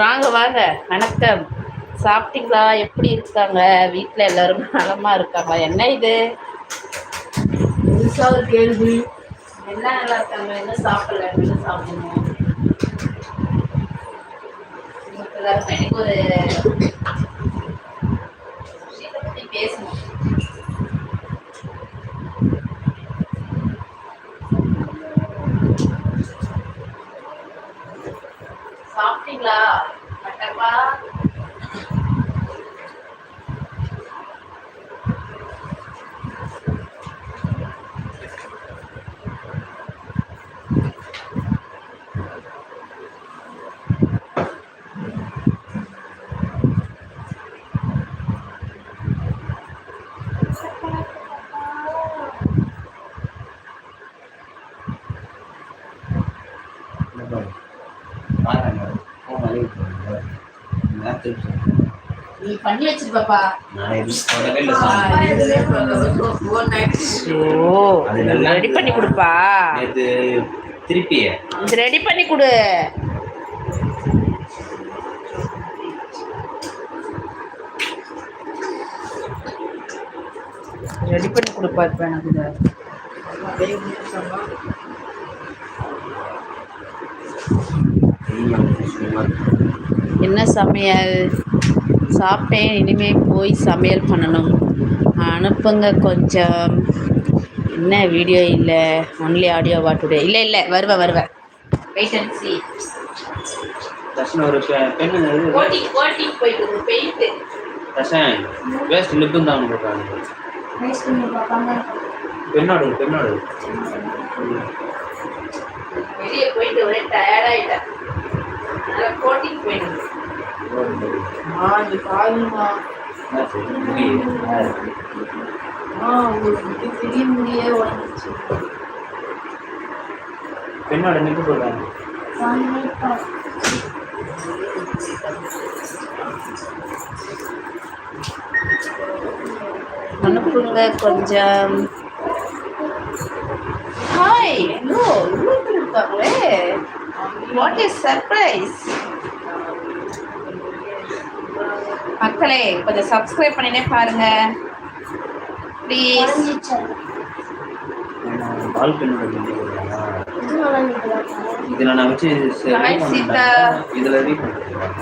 வாங்க வாங்க. வணக்கம். சாப்பிட்டீங்களா? எப்படி இருக்காங்க? வீட்டில் எல்லாரும் நலமா இருக்காங்க என்ன இது? புதுசாக ஒரு கேள்வி. என்ன நல்லா இருக்காங்க? என்ன சாப்பிடல? என்ன சாப்பிடணும்? எனக்கு ஒரு விஷயத்தை பேசணும் சாப்பிட்டீங்களா மட்டப்பா நீ பண்ணி வச்சிருப்பாப்பா ரெடி பண்ணி கொடுப்பா. திருப்பி. இது ரெடி பண்ணி கொடு. ரெடி பண்ணி கொடுப்பா இப்ப எனக்கு. என்ன சமையல்? சாப்பிட்டேன் இனிமே போய் சமையல் பண்ணணும். அனுப்புங்க கொஞ்சம். என்ன வீடியோ இல்லை? ஒன்லி ஆடியோவா டுடே இல்லை இல்லை வருவேன் வருவேன் வெயிட் அண்ட் சி தர்ஷன் ஒரு பெ- பெண்ணு இது ஓட்டி ஓட்டி போயிட்டு ஒரு பெயிண்ட் தர்ஷன் வேஸ்ட் லிப்பும் தான் போடுறாங்க. பெண்ணோடு பெண்ணோடு. வெளியே போயிட்டு ஒரே டயர்டாயிட்டேன் கோட்டிங் போயிடுங்க ஆ இது பாருங்கம்மா முடியே பெண்ணோட நிப்பு அனுப்புங்க கொஞ்சம் ஹாய் ஹலோ இருக்காங்களே? வாட் இஸ் சர்ப்ரைஸ் மக்களே கொஞ்சம் சப்ஸ்கிரைப் பண்ணினே பாருங்க. ப்ளீஸ் இதில் நான் வச்சு. இதுல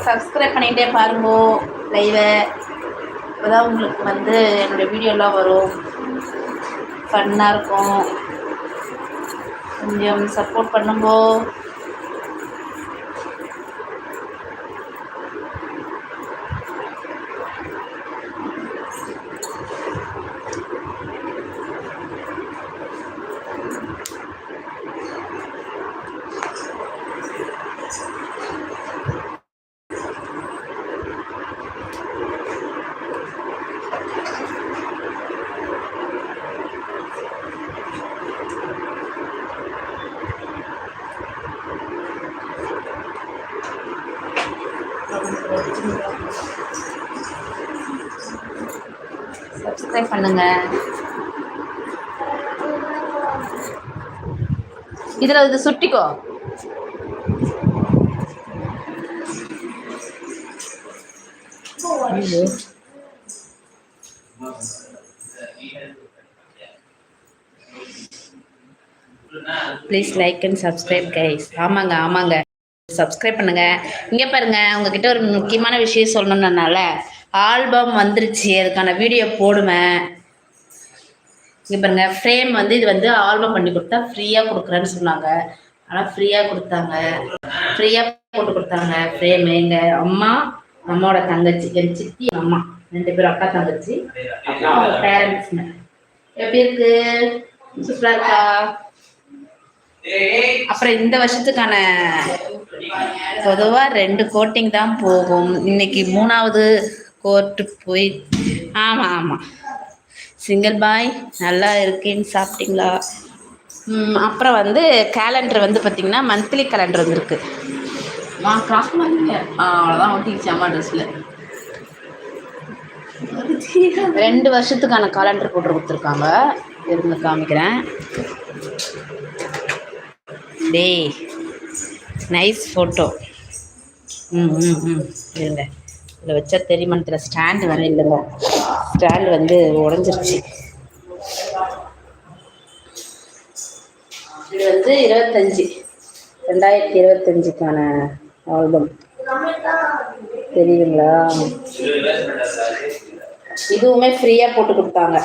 சப்ஸ்கிரைப் பாருங்க லைவை அப்போதான் உங்களுக்கு வந்து என்னுடைய வீடியோலாம் வரும். ஃபன்னாக இருக்கும். கொஞ்சம் சப்போர்ட் பண்ணுங்கோ. சப்ஸ்கிரைப் பண்ணுங்க. இதில் இது சுட்டிக்கோ. Please like and subscribe guys ஆமாங்க ஆமாங்க. சப்ஸ்கிரைப் பண்ணுங்க. இங்கே பாருங்க உங்ககிட்ட ஒரு முக்கியமான விஷயம் சொல்லணும்னால ஆல்பம் வந்துருச்சு. அதுக்கான வீடியோ போடுவேன் இங்கே பாருங்க ஃப்ரேம் வந்து இது வந்து ஆல்பம் பண்ணி கொடுத்தா ஃப்ரீயாக கொடுக்குறேன்னு சொன்னாங்க. ஆனால் ஃப்ரீயாக கொடுத்தாங்க. ஃப்ரீயாக போட்டு கொடுத்தாங்க ஃப்ரேம் எங்கள் அம்மா அம்மாவோட தங்கச்சி என் சித்தி அம்மா. ரெண்டு பேரும் அக்கா தங்கச்சி அப்புறம் அவங்க பேரண்ட்ஸ் எப்படி இருக்கு? சூப்பரா இருக்கா? அப்புறம் இந்த வருஷத்துக்கான பொதுவா ரெண்டு கோட்டிங் தான் போகும். இன்னைக்கு மூணாவது கோர்ட்டு போய் ஆமா ஆமா. சிங்கிள் பாய் நல்லா இருக்கேன்னு சாப்பிட்டீங்களா? அப்புறம் வந்து கேலண்டர் வந்து பார்த்திங்கன்னா மந்த்லி கேலண்டர் வந்துருக்கு. நான் கிராஸ் பண்ணீங்க அவ்வளோதான் ஒட்டிக்கிச்சு அம்மா ட்ரெஸ்ஸில் ரெண்டு வருஷத்துக்கான காலண்டர் போட்டு கொடுத்துருக்காங்க. இருந்து காமிக்கிறேன். டேய் நைஸ் ஃபோட்டோ ம் ம் ம் இருங்க. இதில் வச்சா தெரியுமான்னு ஸ்டாண்டு வேற இல்லைங்க ஸ்டாண்டு வந்து உடஞ்சிருச்சு. இது வந்து இருபத்தஞ்சி. ரெண்டாயிரத்தி இருபத்தஞ்சுக்கான ஆல்பம் தெரியுங்களா இதுவுமே ஃப்ரீயாக போட்டு கொடுத்தாங்க.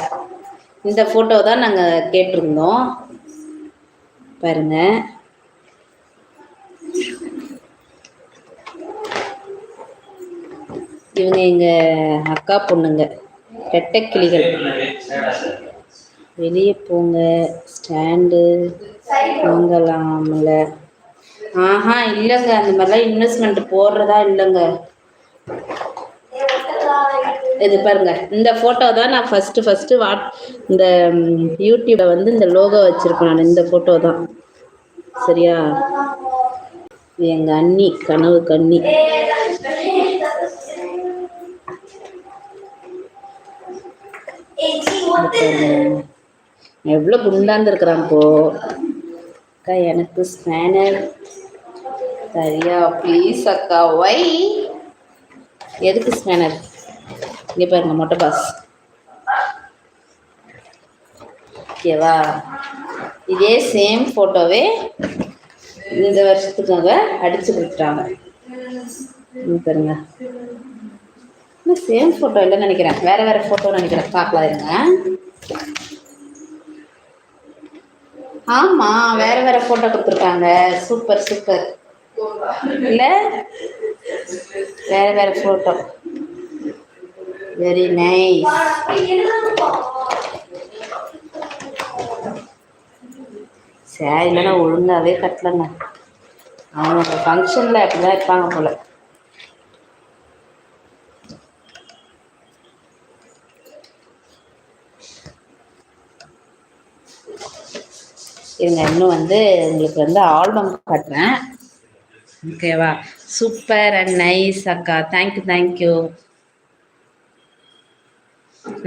இந்த ஃபோட்டோ தான் நாங்கள் கேட்டிருந்தோம். பாருங்கள் இவங்க எங்கள் அக்கா பொண்ணுங்க. ரெட்டை கிளிகள். வெளியே போங்க. ஸ்டாண்டு. வாங்கலாம்ல. ஆஹா இல்லைங்க. அந்த மாதிரிலாம் இன்வெஸ்ட்மெண்ட் போடுறதா இல்லைங்க. இது பாருங்க. இந்த ஃபோட்டோ தான் நான் ஃபஸ்ட்டு ஃபஸ்ட்டு வாட் இந்த யூடியூப்பில் யூடியூப்ல வந்து இந்த லோகோ வச்சுருப்பேன் நான். இந்த ஃபோட்டோ தான். சரியா? எங்கள் அண்ணி கனவு கண்ணி. எவ்வளோ குண்டாந்துருக்குறான் போ. அக்கா எனக்கு ஸ்பேனர் சரியா ப்ளீஸ் அக்கா ஒய் எதுக்கு ஸ்பேனர் இங்கே பாருங்க மொட்டை பாஸ் ஓகேவா இதே சேம் ஃபோட்டோவே இந்த வருஷத்துக்காக அடிச்சு கொடுத்துட்டாங்க. இங்க பாருங்க. இன்னும் சேம் ஃபோட்டோ இல்லைன்னு நினைக்கிறேன். வேற வேற ஃபோட்டோ நினைக்கிறேன். பார்க்கலாம் இருங்க. ஆமா வேற வேற ஃபோட்டோ கொடுத்துருக்காங்க. சூப்பர் சூப்பர் இல்லை? வேற வேற ஃபோட்டோ வெரி நைஸ் சரி இல்லைன்னா ஒழுங்காவே கட்டலங்க. அவங்க ஃபங்க்ஷனில் அப்படிதான் இருப்பாங்க போல. இருங்க இன்னும் வந்து உங்களுக்கு வந்து ஆல்பம் காட்டுறேன். ஓகேவா சூப்பர் அண்ட் நைஸ் அக்கா. Thank you thank you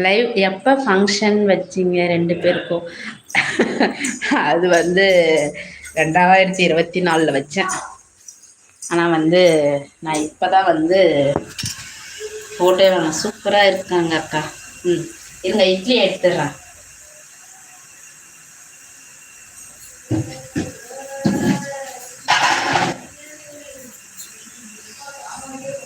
live எப்போ ஃபங்க்ஷன் வச்சிங்க ரெண்டு பேருக்கும்? அது வந்து ரெண்டாயிரத்தி இருபத்தி நாலில் வச்சேன். ஆனால் வந்து நான் இப்போ தான் வந்து ஃபோட்டோ வாங்க சூப்பராக இருக்காங்க அக்கா. ம் இருங்க இட்லி எடுத்துடுறேன் அம்மா வளர்ந்து இப்போ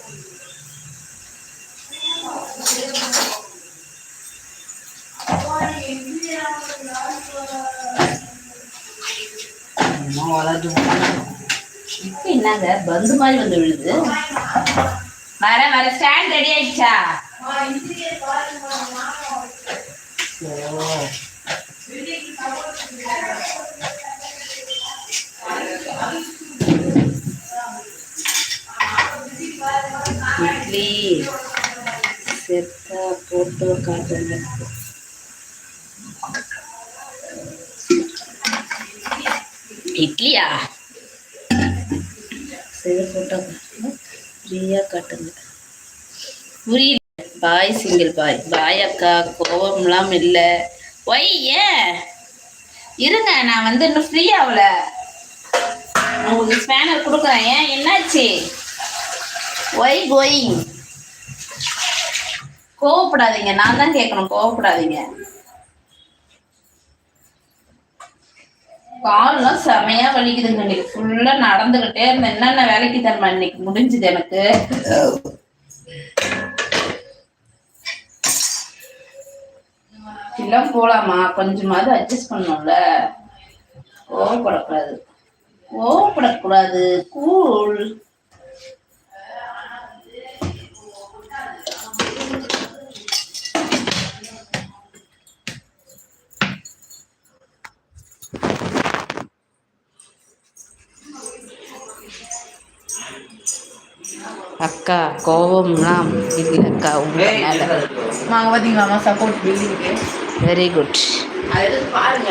என்னங்க பந்து மாதிரி வந்து விழுது வர வர ஸ்டாண்ட் ரெடி ஆயிடுச்சா ஓ. ப்ளீஸ் செத்தா போட்டு காட்டுங்க. இட்லியா? சரி போட்டோ ஃப்ரீயாக காட்டுங்க. புரியல பாய் சிங்கிள் பாய் பாய் அக்கா கோபம்லாம் இல்லை. ஒய் ஏன்? இருங்க நான் வந்து இன்னும் ஃப்ரீ ஆகல. உங்களுக்கு ஸ்பேனர் கொடுக்குறேன். ஏன்? என்னாச்சு? ஒய் கோயிங் கோவப்படாதீங்க. நான் தான் கேட்கணும். கோவப்படாதீங்க. கால்லாம் செமையா வலிக்குதுங்க இன்னைக்கு. ஃபுல்லா நடந்துகிட்டே இருந்தேன். என்னென்ன வேலைக்கு தரமா இன்னைக்கு? முடிஞ்சுது எனக்கு. எல்லாம் போலாமா? கொஞ்சமாவது அட்ஜஸ்ட் பண்ணணும்ல கோவப்படக்கூடாது. கோவப்படக்கூடாது. கூழ் அக்கா கோவம்லாம் இல்லைக்கா உங்க மேல. மாங்க பார்த்தீங்களாம்மா சப்போர்ட் பில்டிங்க்கு வெரி குட் அது பாருங்க.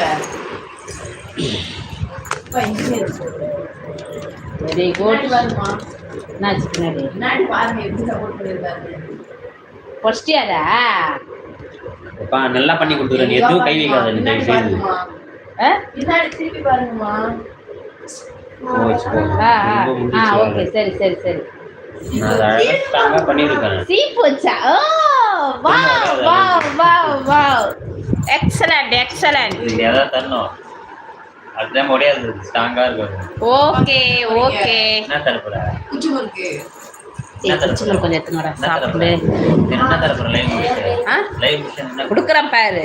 Very good. என்னாச்சு பின்னாடி? பாருங்க எப்படி சப்போர்ட் நல்லா பண்ணி கொடுத்துருவேன் நீ எதுவும் கை வைக்காத நீ தயவு பின்னாடி செய்து. பாருங்கம்மா. பின்னாடி திருப்பி பாருங்கம்மா. போச்சு, போ. ஆ ஓகே. சரி சரி சரி. நான் அழகா ஸ்ட்ராங்கா பண்ணியிருக்கேன். சீ போச்சா? ஓ வா வா வா வா எக்ஸலண்ட் தரணும். அதுதான் முடியாது ஸ்ட்ராங்கா இருக்கும் ஓகே ஓகே. என்ன தரப்புற குச்சி முறுக்கு கொடுக்குறேன் பாரு.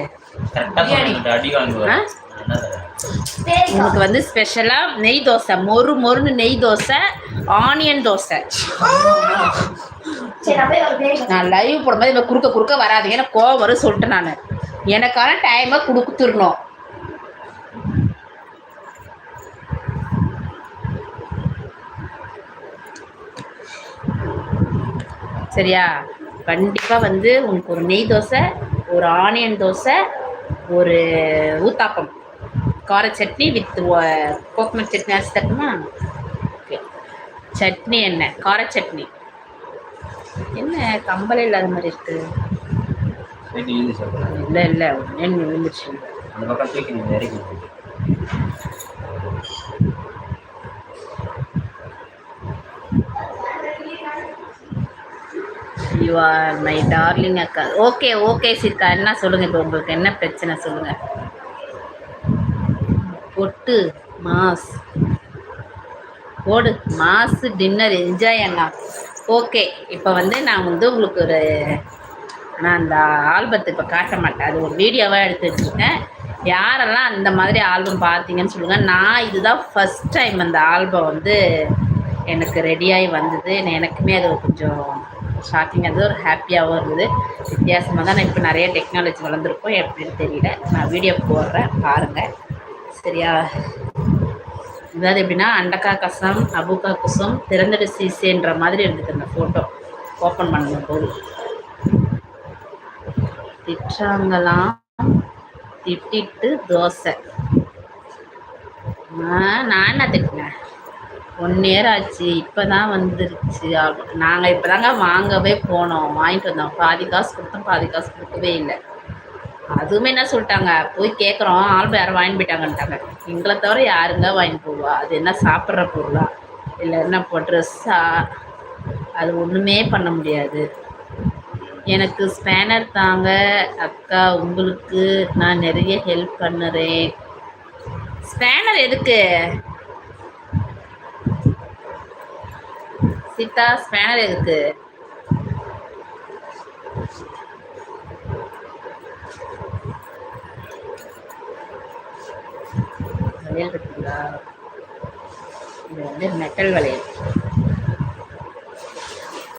அடி வாங்குவேன். உனக்கு வந்து ஸ்பெஷலாக நெய் தோசை மொறு மொறுன்னு நெய் தோசை ஆனியன் தோசை. நான் லைவ் போடும்போது இவன் குறுக்க குறுக்க வராதீங்க. எனக்கு கோவம் வரும் சொல்லிட்டு நான். எனக்கான டைமை கொடுத்துடணும். சரியா? கண்டிப்பாக வந்து உனக்கு ஒரு நெய் தோசை ஒரு ஆனியன் தோசை ஒரு ஊத்தாப்பம். கார சட்னி வித் கோகனட் சட்னி அரைச்சி தட்டுமா ஓகே சட்னி என்ன? கார சட்னி. என்ன கம்பளம் இல்லாத மாதிரி இருக்கு? இல்லை இல்லை. என்ன விழுந்துச்சு யூ ஆர் மை டார்லிங் அக்கா. ஓகே ஓகே சீதா என்ன சொல்லுங்கள் இப்போ உங்களுக்கு? என்ன பிரச்சனை சொல்லுங்கள் பொட்டு மாஸ். போடு. மாஸ் டின்னர் என்ஜாய் அண்ணா ஓகே இப்போ வந்து நான் வந்து உங்களுக்கு ஒரு நான் அந்த ஆல்பத்தை இப்போ காட்ட மாட்டேன். அது ஒரு வீடியோவாக எடுத்து வச்சுருக்கேன் யாரெல்லாம் அந்த மாதிரி ஆல்பம் பார்த்தீங்கன்னு சொல்லுங்கள் நான் இதுதான் ஃபஸ்ட் டைம் அந்த ஆல்பம் வந்து எனக்கு ரெடியாகி வந்தது. எனக்குமே அது கொஞ்சம் ஷாக்கிங் அது ஒரு ஹாப்பியாகவும் இருந்தது. வித்தியாசமாக தான் நான் இப்போ நிறைய டெக்னாலஜி வளர்ந்துருக்கோம். எப்படின்னு தெரியல. நான் வீடியோ போடுறேன். பாருங்கள் சரியா? அதாவது எப்படின்னா அண்டக்கா கசம் அபுக்கா குசம் திறந்தடு சீசேன்ற மாதிரி இருந்தது அந்த ஃபோட்டோ ஓப்பன் பண்ணும்போது திட்டாங்களாம் திட்டிட்டு தோசை. நான் என்ன திட்டினேன்? ஒன் இயர் ஆச்சு இப்போ தான் வந்துருச்சு. நாங்கள் இப்போ தாங்க வாங்கவே போனோம். வாங்கிட்டு வந்தோம். பாதி காசு கொடுத்தோம் பாதி காசு கொடுக்கவே இல்லை. அதுவுமே என்ன சொல்லிட்டாங்க போய் கேட்குறோம் ஆல்பம் யாரும் வாங்கி போயிட்டாங்கன்ட்டாங்க. எங்களை தவிர யாருங்க வாங்கி போவா? அது என்ன சாப்பிட்ற பொருளா? இல்லை என்ன இப்போ ட்ரெஸ்ஸா அது ஒன்றுமே பண்ண முடியாது. எனக்கு ஸ்பேனர் தாங்க. அக்கா உங்களுக்கு நான் நிறைய ஹெல்ப் பண்ணுறேன். ஸ்பேனர் எதுக்கு? சீதா ஸ்பேனர் எதுக்கு? வளையல் இருக்குங்களா இது வந்து மெட்டல் வளையல்.